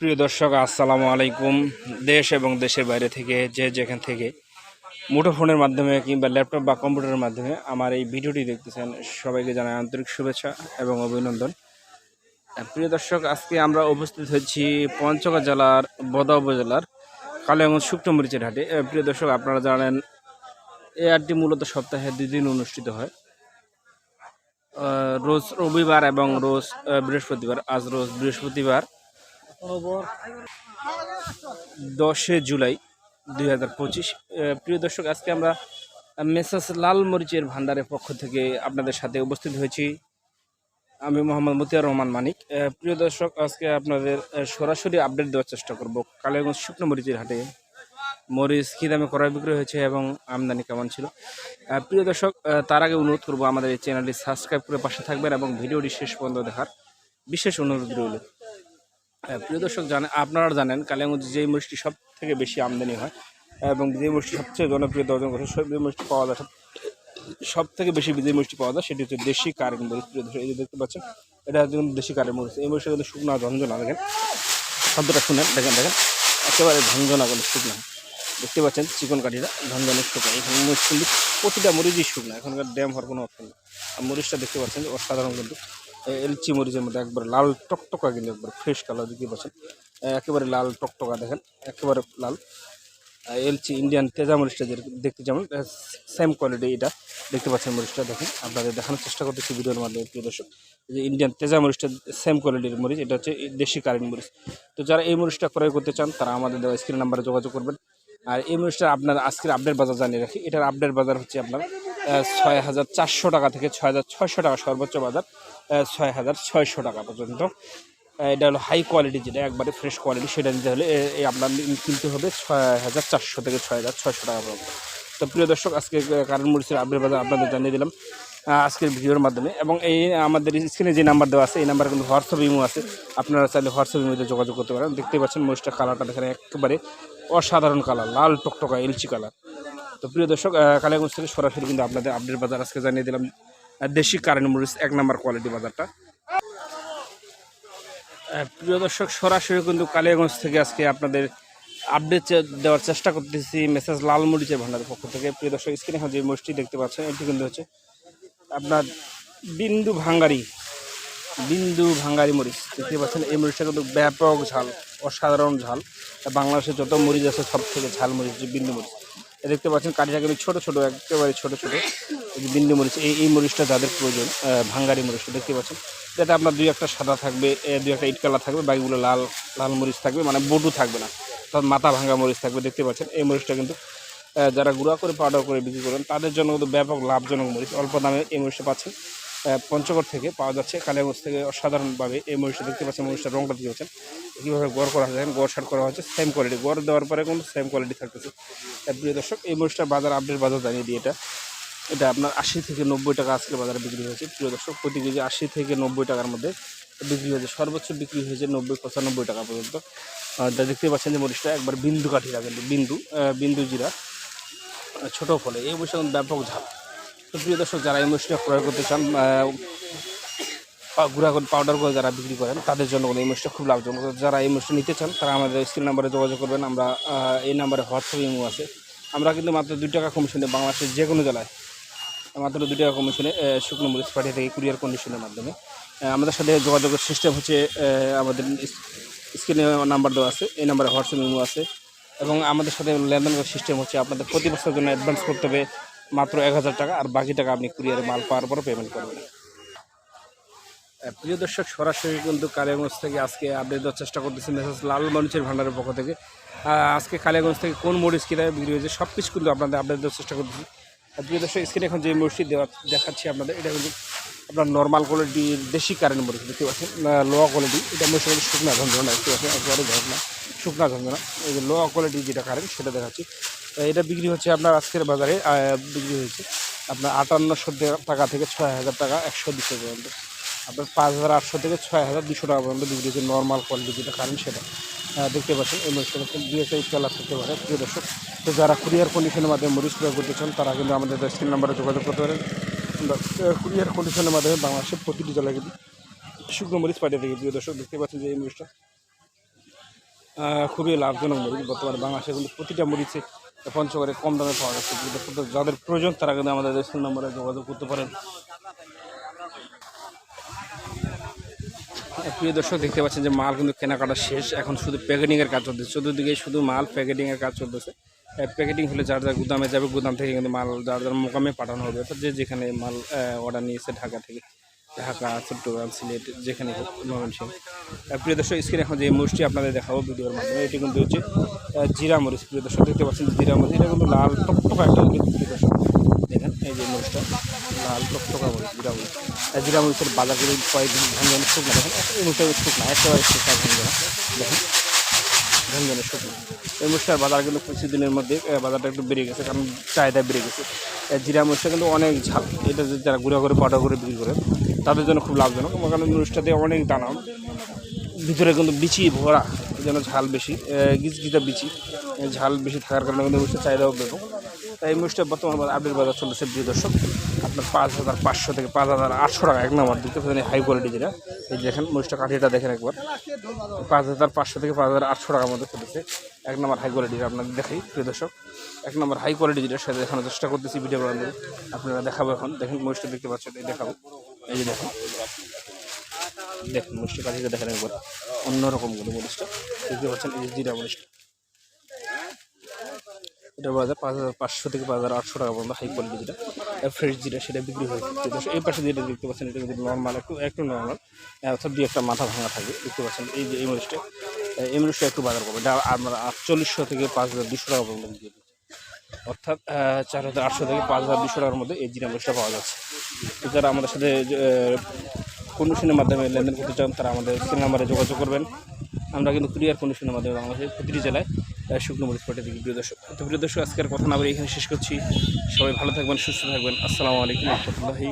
প্রিয় দর্শক, আসসালামু আলাইকুম। দেশ এবং দেশের বাইরে থেকে যে যেখান থেকে মুঠোফোনের মাধ্যমে কিংবা ল্যাপটপ বা কম্পিউটারের মাধ্যমে আমার এই ভিডিওটি দেখতেছেন, সবাইকে জানাই আন্তরিক শুভেচ্ছা এবং অভিনন্দন। প্রিয় দর্শক, আজকে আমরা উপস্থিত হচ্ছি পঞ্চগড় জেলার বদা উপজেলার কালিয়াগঞ্জ শুকনো মরিচের হাটে। প্রিয় দর্শক, আপনারা জানেন এই হাটটি মূলত সপ্তাহে দুই দিন অনুষ্ঠিত হয়। রোজ রবিবার এবং রোজ বৃহস্পতিবার। আজ রোজ বৃহস্পতিবার, দশে জুলাই দুই হাজার পঁচিশ। প্রিয় দর্শক, আজকে আমরা মেসাস লাল মরিচের ভান্ডারের পক্ষ থেকে আপনাদের সাথে উপস্থিত হয়েছি। আমি মোহাম্মদ মতিয়ার রহমান মানিক। প্রিয় দর্শক, আজকে আপনাদের সরাসরি আপডেট দেওয়ার চেষ্টা করব। কালীগঞ্জ শুকনো মরিচের হাটে। মরিচ কী দামে ক্রয় বিক্রয় হয়েছে এবং আমদানি কেমন ছিল? প্রিয় দর্শক তার আগে অনুরোধ করব আমাদের এই চ্যানেলটি সাবস্ক্রাইব করে পাশে থাকবেন এবং ভিডিওটি শেষ পর্যন্ত দেখার বিশেষ অনুরোধ রইল। প্রিয় দর্শক জানেন আপনারা জানেন, কালিয়াগঞ্জে যে মরিচটি সব থেকে বেশি আমদানি হয় এবং যে মরিচটি সবচেয়ে জনপ্রিয় অর্জন করে সব যে মরিচটি পাওয়া যায়, সব- থেকে বেশি যে মরিচটি পাওয়া যায়, সেটি হচ্ছে দেশি কারেন্ট মরিচ, প্রিয় দর্শক, এই যে দেখতে পাচ্ছেন, এটা হচ্ছে দেশি কারেন্ট মরিচ। এই মরিচটা কিন্তু শুকনা ঝঞ্ঝনা দেখেন, শব্দটা শুনেন, দেখেন দেখেন, একেবারে ঝঞ্ঝনা কোনো শুকনা। দেখতে পাচ্ছেন চিকন কাঠিটা ঝঞ্ঝনের শুকনা। এখানে মরিচ কিন্তু প্রতিটা মরিচই শুকনা, এখনকার ড্যাম হওয়ার কোনো অপশন নেই। আর মরিচটা দেখতে পাচ্ছেন, অসাধারণ কিন্তু। এলচি মরিচের মধ্যে একবার লাল টকটকা কিন্তু একবার ফ্রেশ কালার দেখতে পাচ্ছেন। একেবারে লাল টকটকা, দেখেন, একেবারে লাল। এলচি ইন্ডিয়ান তেজা মরিচটা যে দেখতে যেমন সেম কোয়ালিটি এটা। দেখতে পাচ্ছেন মরিচটা, দেখেন, আপনাদের দেখানোর চেষ্টা করতেছি ভিডিওর মাধ্যমে, প্রিয় দর্শক। যে ইন্ডিয়ান তেজা মরিচটা সেম কোয়ালিটির মরিচ, এটা হচ্ছে দেশি কারেন্ট মরিচ। তো যারা এই মরিচটা ক্রয় করতে চান, তারা আমাদের দেওয়া স্ক্রিন নাম্বারে যোগাযোগ করবেন। আর এই মরিচটা আপনার আজকের আপডেট বাজার জানিয়ে রাখি। এটার আপডেট বাজার হচ্ছে আপনার ছয় হাজার চারশো টাকা থেকে ছয় হাজার ছয়শো টাকা সর্বোচ্চ বাজার ছয় হাজার ছয়শো টাকা পর্যন্ত। এটা হলো হাই কোয়ালিটি যেটা, একবারে ফ্রেশ কোয়ালিটি সেটা নিতে হলে আপনার কিনতে হবে ছয় হাজার চারশো থেকে ছয় হাজার ছয়শো টাকা পর্যন্ত। তো প্রিয় দর্শক, আজকে কারণ মরিচের আপডেট বাজার আপনাদের জানিয়ে দিলাম। আজকের ভিডিওর মাধ্যমে। এবং এই, আমাদের স্ক্রিনে যে নাম্বার দেওয়া আছে, এই নাম্বার কিন্তু হোয়াটসঅ্যাপ ইমো আছে। আপনারা চাইলে হোয়াটসঅ্যাপ ইমোতে যোগাযোগ করতে পারেন। দেখতে পাচ্ছেন মরিচটা কালারটা দেখেন, একেবারে অসাধারণ কালার লাল টকটকা এলচি কালার তো প্রিয় দর্শক কালিয়াগঞ্জ থেকে সরাসরি কিন্তু আপনাদের আপডেট বাজার আজকে জানিয়ে দিলাম। দেশি কারেন্ট মরিচ, এক নাম্বার কোয়ালিটি বাজারটা। প্রিয় দর্শক, সরাসরি কিন্তু কালিয়াগঞ্জ থেকে আজকে আপনাদের আপডেট দেওয়ার চেষ্টা করতেছি মেসেজ লাল মরিচের ভান্ডারের পক্ষ থেকে। প্রিয় দর্শক, স্ক্রিনে যে মরিচটি দেখতে পাচ্ছেন, এটি কিন্তু হচ্ছে আপনার বিন্দু ভাঙ্গারি বিন্দু ভাঙ্গারি মরিচ। দেখতে পাচ্ছেন, এই মরিচটা কিন্তু ব্যাপক ঝাল, অসাধারণ ঝাল। বাংলাদেশের যত মরিচ আছে সব থেকে ঝাল মরিচ যে বিন্দু মরিচ। এ দেখতে পাচ্ছেন কাঠিটা কিন্তু ছোটো ছোটো, একেবারে ছোটো ছোটো। বিন্দু মরিচ, এই এই মরিচটা যাদের প্রয়োজন ভাঙ্গারি মরিচটা দেখতে পাচ্ছেন। যাতে আপনার দুই একটা সাদা থাকবে দুই একটা ইট কালার থাকবে, বাকিগুলো লাল লাল মরিচ থাকবে মানে বটু থাকবে না। অর্থাৎ মাথা ভাঙ্গা মরিচ থাকবে, দেখতে পাচ্ছেন। এই মরিচটা কিন্তু যারা গুঁড়া করে পাউডার করে বিক্রি করেন, তাদের জন্য কিন্তু ব্যাপক লাভজনক মরিচ, অল্প দামে এই মরিচটা পাচ্ছেন। পঞ্চগড় থেকে পাওয়া যাচ্ছে, কালিয়াগঞ্জ থেকে অসাধারণভাবে এই মরিচটা দেখতে পাচ্ছেন, মরিচটার রংটা দিয়ে পাচ্ছেন। কীভাবে গড় করা হয়েছে গড় সার করা হয়েছে সেম কোয়ালিটি গড় দেওয়ার পরে কিন্তু সেম কোয়ালিটি থাকতেছে। প্রিয় দর্শক, এই মরিচটার বাজার আপডেট বাজার জানিয়ে দিই এটা। এটা আপনার আশি থেকে নব্বই টাকা আজকে বাজারে বিক্রি হয়েছে। প্রিয় দর্শক, প্রতি কেজি আশি থেকে নব্বই টাকার মধ্যে বিক্রি হয়েছে। সর্বোচ্চ বিক্রি হয়েছে নব্বই, পঁচানব্বই টাকা পর্যন্ত। দেখতে পাচ্ছেন যে মরিচটা একবার বিন্দু কাঠি কিন্তু বিন্দু বিন্দু জিরা। ছোট ফলে, এই কিন্তু ব্যাপক ঝাল তো প্রিয় দর্শক, যারা এই মরিচটা ক্রয় করতে চান গুঁড়া করে পাউডার করে যারা বিক্রি করেন, তাদের জন্য এই মরিচটা খুব লাভজনক। যারা এই মরিচটা নিতে চান, তারা আমাদের স্ক্রিন নাম্বারে যোগাযোগ করবেন। আমরা এই নাম্বারে হোয়াটসঅ্যাপ ইমো আছে। আমরা কিন্তু মাত্র দুই টাকা কমিশনে বাংলাদেশের যে কোনো জেলায়, মাত্র দুই টাকা কমিশনে শুকনো মরিচ পাঠিয়ে থাকি কুরিয়ার কন্ডিশনের মাধ্যমে। আমাদের সাথে যোগাযোগের সিস্টেম হচ্ছে আমাদের স্ক্রিনে নাম্বার দেওয়া আছে, এই নাম্বারে হোয়াটসঅ্যাপ ইমো আছে। এবং আমাদের সাথে লেনদেন করার সিস্টেম হচ্ছে আপনাদের প্রতি বছরের জন্য অ্যাডভান্স করতে হবে মাত্র এক হাজার টাকা, আর বাকি টাকা আপনি কুরিয়ারে মাল পাওয়ার পরে পেমেন্ট করবেন। প্রিয় দর্শক, সরাসরি কিন্তু কালিয়াগঞ্জ থেকে আজকে আপডেট দেওয়ার চেষ্টা করতেছি মেসেজ লাল মরিচের ভান্ডারের পক্ষ থেকে। আজকে কালিয়াগঞ্জ থেকে কোন মরিচ কীভাবে বিক্রি হয়েছে সব কিছু কিন্তু আপনাদের আপডেট দেওয়ার চেষ্টা করতেছি। প্রিয় দর্শক স্ক্রিনে এখন যে মরিচটি দেওয়া দেখাচ্ছি আপনাদের, এটা কিন্তু আপনার নর্মাল কোয়ালিটির দেশি কারেন্ট মরিচ, দেখতে পাচ্ছেন? লো কোয়ালিটি এটা মরিচ শুকনা ঝঞ্ঝনা দেখতে পাচ্ছেন? একবারে ঝর্ণা শুকনা ঝঞ্ঝনা এই যে লো কোয়ালিটি যেটা কারেন্ট সেটা দেখাচ্ছি। এটা বিক্রি হচ্ছে আপনার আজকের বাজারে বিক্রি হয়েছে আপনার আটান্নশো টাকা থেকে ছয় হাজার টাকা, একশো দুশো পর্যন্ত। আপনার পাঁচ হাজার আটশো থেকে ছয় হাজার দুশো টাকা পর্যন্ত বিক্রি হচ্ছে নর্মাল কোয়ালিটি যেটা কারেন্ট সেটা। দেখতে পাচ্ছেন, এই মরিচটা দুই একটা কালার থাকতে পারে, প্রিয় দর্শক। তো যারা কুরিয়ার কন্ডিশনের মাধ্যমে মরিচ ক্রয় করতে চান, তারা কিন্তু আমাদের স্ক্রিন নাম্বারে যোগাযোগ করতে পারেন। কুরিয়ার কন্ডিশনের মাধ্যমে বাংলাদেশের প্রতিটি জেলায় কিন্তু শুকনো মরিচ পাঠিয়ে থেকে, প্রিয় দর্শক। দেখতে পাচ্ছেন যে এই মরিচটা খুবই লাভজনক মরিচ বর্তমানে বাংলাদেশে কিন্তু প্রতিটা মরিচে পঞ্চগড়ে কম দামে পাওয়া যাচ্ছে। যাদের প্রয়োজন, তারা কিন্তু আমাদের ফোন নম্বরে যোগাযোগ করতে পারেন। প্রিয় দর্শক, দেখতে পাচ্ছেন যে মাল কিন্তু কেনাকাটা শেষ। এখন শুধু প্যাকেটিংয়ের কাজ চলতেছে। চতুর্দিকে শুধু মাল প্যাকেটিংয়ের কাজ চলতেছে। প্যাকেটিং হলে যার যার গুদামে যাবে, গুদাম থেকে কিন্তু মাল যার যার মোকামে পাঠানো হবে। অর্থাৎ যে যেখানে মাল অর্ডার নিয়েছে ঢাকা থেকে। ঢাকা চট্টগ্রাম সিলেট, যেখানে হোক ময়মনসিংহ প্রিয় দর্শক স্ক্রিনে এখন যে মরিচটি আপনাদের দেখাবো ভিডিওর মাধ্যমে, এটি কিন্তু হচ্ছে জিরা মরিচ, প্রিয় দর্শক, দেখতে পাচ্ছেন জিরা মরিচ, এটা কিন্তু লাল টকটকা একটা কিন্তু প্রিয় দর্শক। দেখেন, এই যে মরিচটা, লাল টকটকা মরিচ, জিরা মরিচ। জিরা মরিচের বাজার করে কয়েকদিন ঝঞ্ঝনে শুকনা। দেখেন, এই মুহূর্তে শুকনা, একেবারে শুকনা ঝঞ্ঝনা দেখেন ঝঞ্ঝনের শুকনো। এই মরিচটার বাজার কিন্তু কিছুদিনের মধ্যে বাজারটা একটু বেড়ে গেছে, কারণ চাহিদা বেড়ে গেছে। জিরা মরিচটা কিন্তু অনেক ঝাল। এটা যারা গুঁড়া করে পাউডার করে বিক্রি করে তাদের জন্য খুব লাভজনক কারণ মরিচটাতে অনেক দানা। ভিতরে কিন্তু বিচি ভরা জন্য ঝাল বেশি গিজগিজা বিচি ঝাল বেশি থাকার কারণে কিন্তু মরিচের চাহিদাও ব্যাপক তাই এই মরিচটা বর্তমান আপডেট বাজার চলতেছে, প্রিয় দর্শক, আপনার পাঁচ হাজার পাঁচশো থেকে পাঁচ হাজার আটশো টাকা, এক নম্বর দিতে পারেন হাই কোয়ালিটি যেটা। এই দেখেন মরিচটা কাঠিটা দেখেন একবার। পাঁচ হাজার পাঁচশো থেকে পাঁচ হাজার আটশো টাকার মধ্যে চলেছে এক নম্বর হাই কোয়ালিটির আপনাদের দেখাই, প্রিয় দর্শক। এক নম্বর হাই কোয়ালিটি যেটা, সেটা দেখানোর চেষ্টা করতেছি ভিডিও বানাতে আপনারা দেখাবো এখন। দেখেন মরিচটা দেখতে পাচ্ছেন, এই দেখাবো। এই যে দেখুন দেখুন মরিচটা কাঠিটা দেখেন একবার। অন্যরকমগুলো মরিচটা দেখতে পাচ্ছেন, এই জিরা মরিচটা এটা বাজার পাঁচ হাজার পাঁচশো থেকে পাঁচ হাজার আটশো টাকা পর্যন্ত হাই কোয়ালিটি যেটা ফ্রেশ যেটা সেটা বিক্রি হয়েছে। তো এই পাশে যেটা দেখতে পাচ্ছেন, এটা কিন্তু নর্মাল একটু একটু নর্মাল অর্থাৎ দুই একটা মাথা ভাঙা থাকে। দেখতে পাচ্ছেন, এই যে এই মরিচটা এই মরিচটা একটু বাজার কমে এটা আমরা আটচল্লিশশো থেকে পাঁচ হাজার দুশো টাকা পর্যন্ত বিক্রি অর্থাৎ চার হাজার আটশো থেকে পাঁচ হাজার দুশো টাকার মধ্যে এই মরিচটা পাওয়া যাচ্ছে। যারা আমাদের সাথে কন্ডিশনের মাধ্যমে লেনদেন করতে চান, তারা আমাদের স্ক্রিন নাম্বারে যোগাযোগ করবেন। আমরা কিন্তু ক্লিয়ার কন্ডিশনের মাধ্যমে বাংলাদেশের প্রতিটি জেলায় শুকনো মরিচ পাঠিয়ে দিই। প্রিয় দর্শক, তো প্রিয় দর্শক, আজকের কথা না বলে এখানে শেষ করছি। সবাই ভালো থাকবেন, সুস্থ থাকবেন। আসসালামু আলাইকুম রহমতুল্লাহি